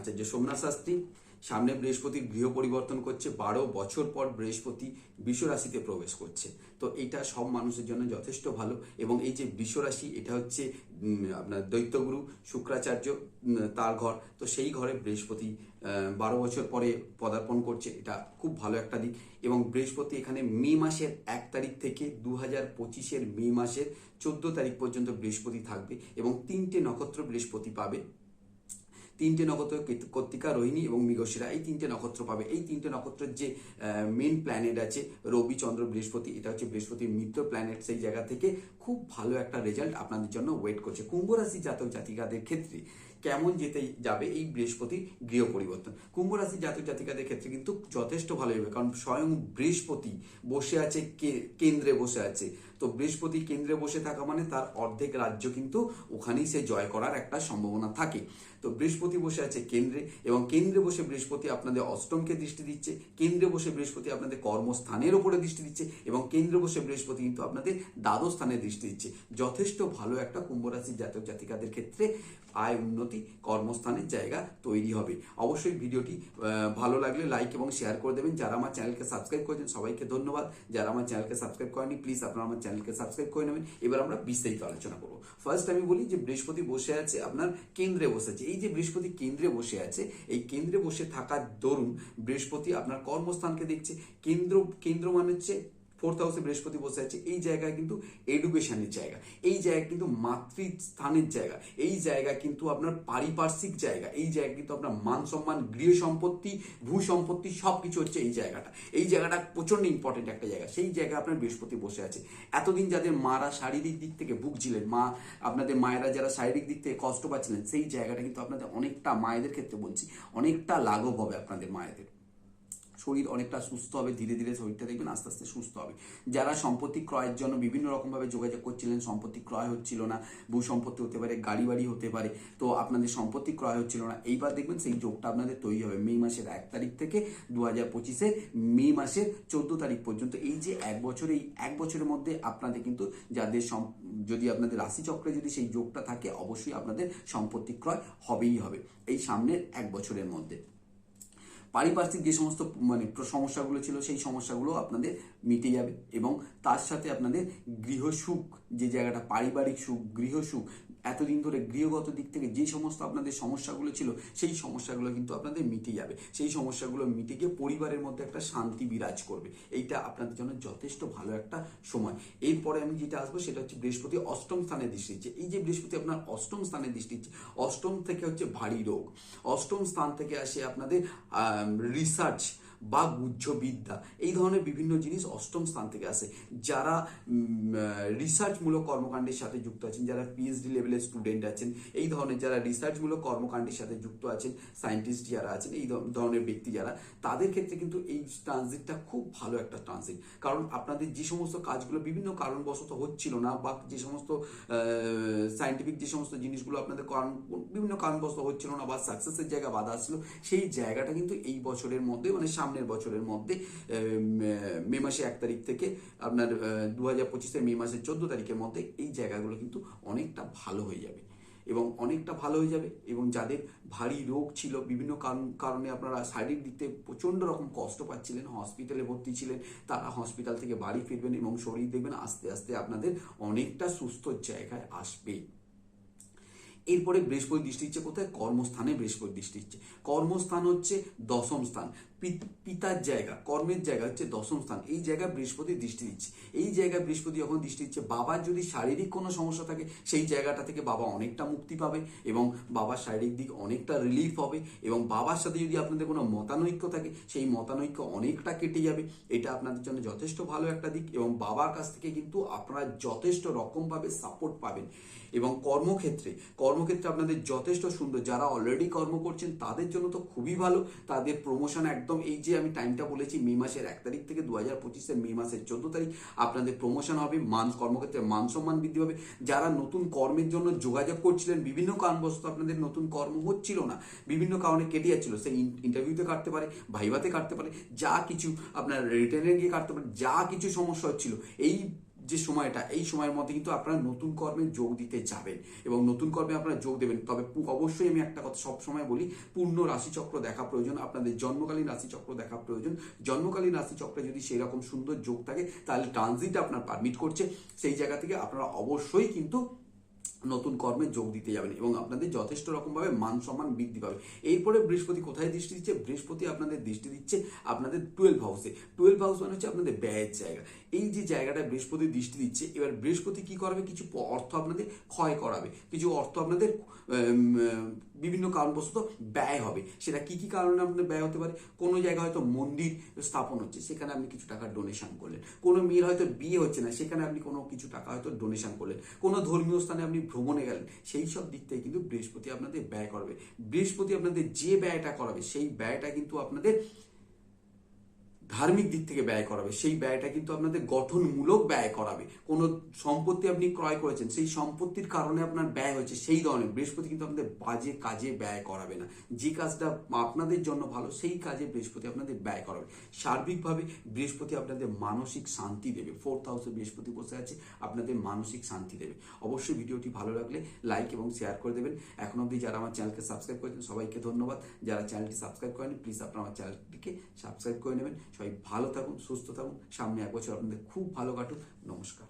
আচার্য সোমনাথ শাস্ত্রী, সামনে বৃহস্পতির গৃহ পরিবর্তন করছে, বারো বছর পর বৃহস্পতি বিশ্বরাশিতে প্রবেশ করছে। তো এটা সব মানুষের জন্য যথেষ্ট ভালো এবং এই যে বিশ্বরাশি, এটা হচ্ছে আপনার দৈত্যগুরু, শুক্রাচার্য তার ঘর। তো সেই ঘরে বৃহস্পতি বারো বছর পরে পদার্পণ করছে, এটা খুব ভালো একটা দিক। এবং বৃহস্পতি এখানে মে মাসের এক তারিখ থেকে দু হাজার পঁচিশের মে মাসের চোদ্দ তারিখ পর্যন্ত বৃহস্পতি থাকবে এবং তিনটে নক্ষত্র বৃহস্পতি পাবে। তিনটে নক্ষত্র কর্তিকা, রোহিণী এবং মৃগশিরা। এই তিনটে নক্ষত্র পাবে। এই তিনটে নক্ষত্রের যে মেন প্ল্যানেট আছে, রবি, চন্দ্র, বৃহস্পতি, এটা হচ্ছে বৃহস্পতির মিত্র প্ল্যানেট সেই জায়গা থেকে খুব ভালো একটা রেজাল্ট আপনাদের জন্য ওয়েট করছে। কুম্ভ রাশি জাতক জাতিকাদের ক্ষেত্রে কেমন যেতে যাবে এই বৃহস্পতি গৃহ পরিবর্তন? কুম্ভ রাশি জাতক জাতিকাদের ক্ষেত্রে কিন্তু যথেষ্ট ভালো যাবে। কারণ স্বয়ং বৃহস্পতি বসে আছে কেন্দ্রে বসে আছে। তো বৃহস্পতি কেন্দ্রে বসে থাকা মানে তার অর্ধেক রাজ্য কিন্তু ওখানেই সে জয় করার একটা সম্ভাবনা থাকে। তো বৃহস্পতি বসে আছে কেন্দ্রে এবং কেন্দ্রে বসে বৃহস্পতি আপনাদের অষ্টমকে দৃষ্টি দিচ্ছে, কেন্দ্রে বসে বৃহস্পতি আপনাদের কর্মস্থানের ওপরে দৃষ্টি দিচ্ছে এবং কেন্দ্রে বসে বৃহস্পতি কিন্তু আপনাদের দ্বাদশ স্থানে দৃষ্টি দিচ্ছে। যথেষ্ট ভালো একটা কুম্ভ রাশির জাতক জাতিকাদের ক্ষেত্রে আয় উন্নতি কর্মস্থানের জায়গা তৈরি হবে। অবশ্যই ভিডিওটি ভালো লাগলে লাইক এবং শেয়ার করে দেবেন। যারা আমার চ্যানেলকে সাবস্ক্রাইব করেছেন, সবাইকে ধন্যবাদ। যারা আমার চ্যানেলকে সাবস্ক্রাইব করেনি প্লিজ আপনারা আমার চ্যানেলকে সাবস্ক্রাইব করে নেবেন। এবার আমরা বিস্তারিত আলোচনা করব। ফার্স্ট আমি বলি যে বৃহস্পতি বসে আছে, আপনার কেন্দ্রে বসে আছে। এই যে বৃহস্পতি কেন্দ্রে বসে আছে, এই কেন্দ্রে বসে থাকার দরুন বৃহস্পতি আপনার কর্মস্থানকে দেখছে। কেন্দ্র কেন্দ্র মানে হচ্ছে ফোর্থ হাউসে বৃহস্পতি বসে আছে, এই জায়গায় কিন্তু এডুকেশনের জায়গা, এই জায়গা কিন্তু মাতৃস্থানের জায়গা, এই জায়গা কিন্তু আপনার পারিপার্শ্বিক জায়গা, এই জায়গা কিন্তু আপনার মান সম্মান, গৃহ সম্পত্তি, ভূ সম্পত্তি সব কিছু হচ্ছে এই জায়গাটা। এই জায়গাটা প্রচণ্ড ইম্পর্টেন্ট একটা জায়গা, সেই জায়গায় আপনার বৃহস্পতি বসে আছে। এতদিন যাদের মারা শারীরিক দিক থেকে ভুগছিলেন, মা, আপনাদের মায়েরা যারা শারীরিক দিক থেকে কষ্ট পাচ্ছিলেন, সেই জায়গাটা কিন্তু আপনাদের অনেকটা মায়েদের ক্ষেত্রে বলছি, অনেকটা লাঘব হবে আপনাদের মায়েদের। শরীর অনেকটা সুস্থ হবে, ধীরে ধীরে শরীরটা দেখবেন আস্তে আস্তে সুস্থ হবে। যারা সম্পত্তি ক্রয়ের জন্য বিভিন্ন রকমভাবে যোগাযোগ করছিলেন, সম্পত্তি ক্রয় হচ্ছিল না ভূ সম্পত্তি হতে পারে গাড়ি বাড়ি হতে পারে, তো আপনাদের সম্পত্তি ক্রয় হচ্ছিল না, এইবার দেখবেন সেই যোগটা আপনাদের তৈরি হবে। মে মাসের এক তারিখ থেকে দু হাজার পঁচিশে মে মাসের চোদ্দ তারিখ পর্যন্ত। এই যে এক বছর, এই এক বছরের মধ্যে আপনাদের কিন্তু যাদের যদি আপনাদের রাশিচক্রে যদি সেই যোগটা থাকে, অবশ্যই আপনাদের সম্পত্তি ক্রয় হবেই হবে, এই সামনের এক বছরের মধ্যে। পারিপার্শ্বিক যে সমস্ত মানে সমস্যাগুলো ছিল, সেই সমস্যাগুলো আপনাদের মিটে যাবে এবং তার সাথে আপনাদের গৃহসুখ, যে জায়গাটা পারিবারিক সুখ গৃহ সুখ এতদিন ধরে গৃহগত দিক থেকে যে সমস্ত আপনাদের সমস্যাগুলো ছিল, সেই সমস্যাগুলো কিন্তু আপনাদের মিটে যাবে। সেই সমস্যাগুলো মিটে গিয়ে পরিবারের মধ্যে একটা শান্তি বিরাজ করবে। এইটা আপনাদের জন্য যথেষ্ট ভালো একটা সময়। এরপরে আমি যেটা আসব সেটা হচ্ছে বৃহস্পতি অষ্টম স্থানে দৃষ্টি দিচ্ছে। এই যে বৃহস্পতি আপনার অষ্টম স্থানে দৃষ্টি দিচ্ছে, অষ্টম থেকে হচ্ছে ভারী রোগ। অষ্টম স্থান থেকে আসে আপনাদের রিসার্চ বা গুহ্যবিদ্যা এই ধরনের বিভিন্ন জিনিস অষ্টম স্থান থেকে আসে। যারা রিসার্চমূলক কর্মকাণ্ডের সাথে যুক্ত আছেন, যারা পিএইচডি লেভেলের স্টুডেন্ট আছেন, এই ধরনের যারা রিসার্চমূলক কর্মকাণ্ডের সাথে যুক্ত আছেন সায়েন্টিস্ট যারা আছেন, এই ধরনের ব্যক্তি যারা, তাদের ক্ষেত্রে কিন্তু এই ট্রানজিটটা খুব ভালো একটা ট্রানজিট কারণ আপনাদের যে সমস্ত কাজগুলো বিভিন্ন কারণবশত হচ্ছিল না বা যে সমস্ত সায়েন্টিফিক যে সমস্ত জিনিসগুলো আপনাদের কারণ বিভিন্ন কারণবশত হচ্ছিল না বা সাকসেসের জায়গা বাধা আসছিল, সেই জায়গাটা কিন্তু এই বছরের মধ্যে মানে সামনের বছরের মধ্যে মে মাসে এক তারিখ থেকে আপনার দু হাজার মে মাসের চোদ্দ তারিখের মধ্যে এই জায়গাগুলো কিন্তু অনেকটা ভালো হয়ে যাবে। এবং অনেকটা ভালো হয়ে যাবে এবং যাদের ভারী রোগ ছিল, বিভিন্ন কারণ আপনারা শারীরিক দিক থেকে প্রচণ্ড রকম কষ্ট পাচ্ছিলেন হসপিটালে ভর্তি ছিলেন, তারা হসপিটাল থেকে বাড়ি ফিরবেন এবং শরীর দেখবেন আস্তে আস্তে আপনাদের অনেকটা সুস্থ জায়গায় আসবে। এরপরে বৃহস্পতি দৃষ্টি হচ্ছে কোথায়? কর্মস্থানে বৃহস্পতি দৃষ্টি হচ্ছে। কর্মস্থান হচ্ছে দশম স্থান। পিতার জায়গা, কর্মের জায়গা হচ্ছে দশম স্থান। এই জায়গায় বৃহস্পতি দৃষ্টি দিচ্ছে। এই জায়গায় বৃহস্পতি যখন দৃষ্টি দিচ্ছে, বাবার যদি শারীরিক কোনো সমস্যা থাকে, সেই জায়গাটা থেকে বাবা অনেকটা মুক্তি পাবে এবং বাবার শারীরিক দিক অনেকটা রিলিফ হবে এবং বাবার সাথে যদি আপনাদের কোনো মতানৈক্য থাকে, সেই মতানৈক্য অনেকটা কেটে যাবে। এটা আপনাদের জন্য যথেষ্ট ভালো একটা দিক এবং বাবার কাছ থেকে কিন্তু আপনারা যথেষ্ট রকমভাবে সাপোর্ট পাবেন। এবং কর্মক্ষেত্রে কর্মক্ষেত্রে আপনাদের যথেষ্ট সুন্দর, যারা অলরেডি কর্ম করছেন, তাদের জন্য তো খুবই ভালো। তাদের প্রমোশন একদম এই যে আমি টাইমটা বলেছি, মে মাসের এক তারিখ থেকে দু হাজার পঁচিশের মে মাসের চোদ্দ তারিখ, আপনাদের প্রমোশন হবে, মান কর্মক্ষেত্রে মান সম্মান বৃদ্ধি হবে যারা নতুন কর্মের জন্য যোগাযোগ করছিলেন, বিভিন্ন কারণবশত আপনাদের নতুন কর্ম হচ্ছিল না, বিভিন্ন কারণে কেটে যাচ্ছিল। সেই ইন্টারভিউতে কাটতে পারে ভাইভাতে কাটতে পারে, যা কিছু আপনার রিটার্নে গিয়ে কাটতে পারে, যা কিছু সমস্যা হচ্ছিল। এই যে সময়টা, এই সময়ের মধ্যে কিন্তু আপনারা নতুন কর্মে যোগ দিতে যাবেন এবং নতুন কর্মে আপনারা যোগ দেবেন। তবে অবশ্যই আমি একটা কথা সবসময় বলি, পূর্ণ রাশিচক্র দেখা প্রয়োজন, আপনাদের জন্মকালীন রাশিচক্র দেখা প্রয়োজন। জন্মকালীন রাশিচক্রে যদি সেই রকম সুন্দর যোগ থাকে, তাহলে ট্রানজিট আপনার পারমিট করছে। সেই জায়গা থেকে আপনারা অবশ্যই কিন্তু নতুন কর্মে যোগ দিতে যাবেন এবং আপনাদের যথেষ্ট রকমভাবে মান সম্মান বৃদ্ধি পাবে। এরপরে বৃহস্পতি কোথায় দৃষ্টি দিচ্ছে? বৃহস্পতি আপনাদের দৃষ্টি দিচ্ছে আপনাদের টুয়েলভ হাউসে টুয়েলভ হাউস মানে হচ্ছে আপনাদের ব্যয়ের জায়গা। এই যে জায়গাটা বৃহস্পতি দৃষ্টি দিচ্ছে, এবার বৃহস্পতি কি করবে? কিছু অর্থ আপনাদের ক্ষয় করাবে। কিছু অর্থ আপনাদের বিভিন্ন কারণবশত ব্যয় হবে। সেটা কি কি কারণে আপনাদের ব্যয় হতে পারে? কোনো জায়গায় হয়তো মন্দির স্থাপন হচ্ছে, সেখানে আপনি কিছু টাকা ডোনেশন করলেন। কোনো মেয়ের হয়তো বিয়ে হচ্ছে না, সেখানে আপনি কোনো কিছু টাকা হয়তো ডোনেশন করলেন। কোনো ধর্মীয় স্থানে আপনি ভ্রমণে গেলেন, সেই সব দিক থেকে কিন্তু বৃহস্পতি আপনাদের ব্যয় করবে। বৃহস্পতি আপনাদের যে ব্যয়টা করাবে, সেই ব্যয়টা কিন্তু আপনাদের ধার্মিক দিক থেকে ব্যয় করাবে, সেই ব্যয়টা কিন্তু আপনাদের গঠনমূলক ব্যয় করাবে। কোনো সম্পত্তি আপনি ক্রয় করেছেন, সেই সম্পত্তির কারণে আপনার ব্যয় হয়েছে, সেই ধরনের। বৃহস্পতি কিন্তু আপনাদের বাজে কাজে ব্যয় করাবে না। যে কাজটা আপনাদের জন্য ভালো, সেই কাজে বৃহস্পতি আপনাদের ব্যয় করাবে। সার্বিকভাবে বৃহস্পতি আপনাদের মানসিক শান্তি দেবে। ফোর্থ হাউসে বৃহস্পতি বসে আছে, আপনাদের মানসিক শান্তি দেবে। অবশ্যই ভিডিওটি ভালো লাগলে লাইক এবং শেয়ার করে দেবেন। এখন অবধি যারা আমার চ্যানেলকে সাবস্ক্রাইব করেছেন, সবাইকে ধন্যবাদ। যারা চ্যানেলটি সাবস্ক্রাইব করেন প্লিজ আপনারা আমার চ্যানেলটিকে সাবস্ক্রাইব করে নেবেন। সবাই ভালো থাকুন সুস্থ থাকুন। সামনে এক বছর আপনাদের খুব ভালো কাটুক। নমস্কার।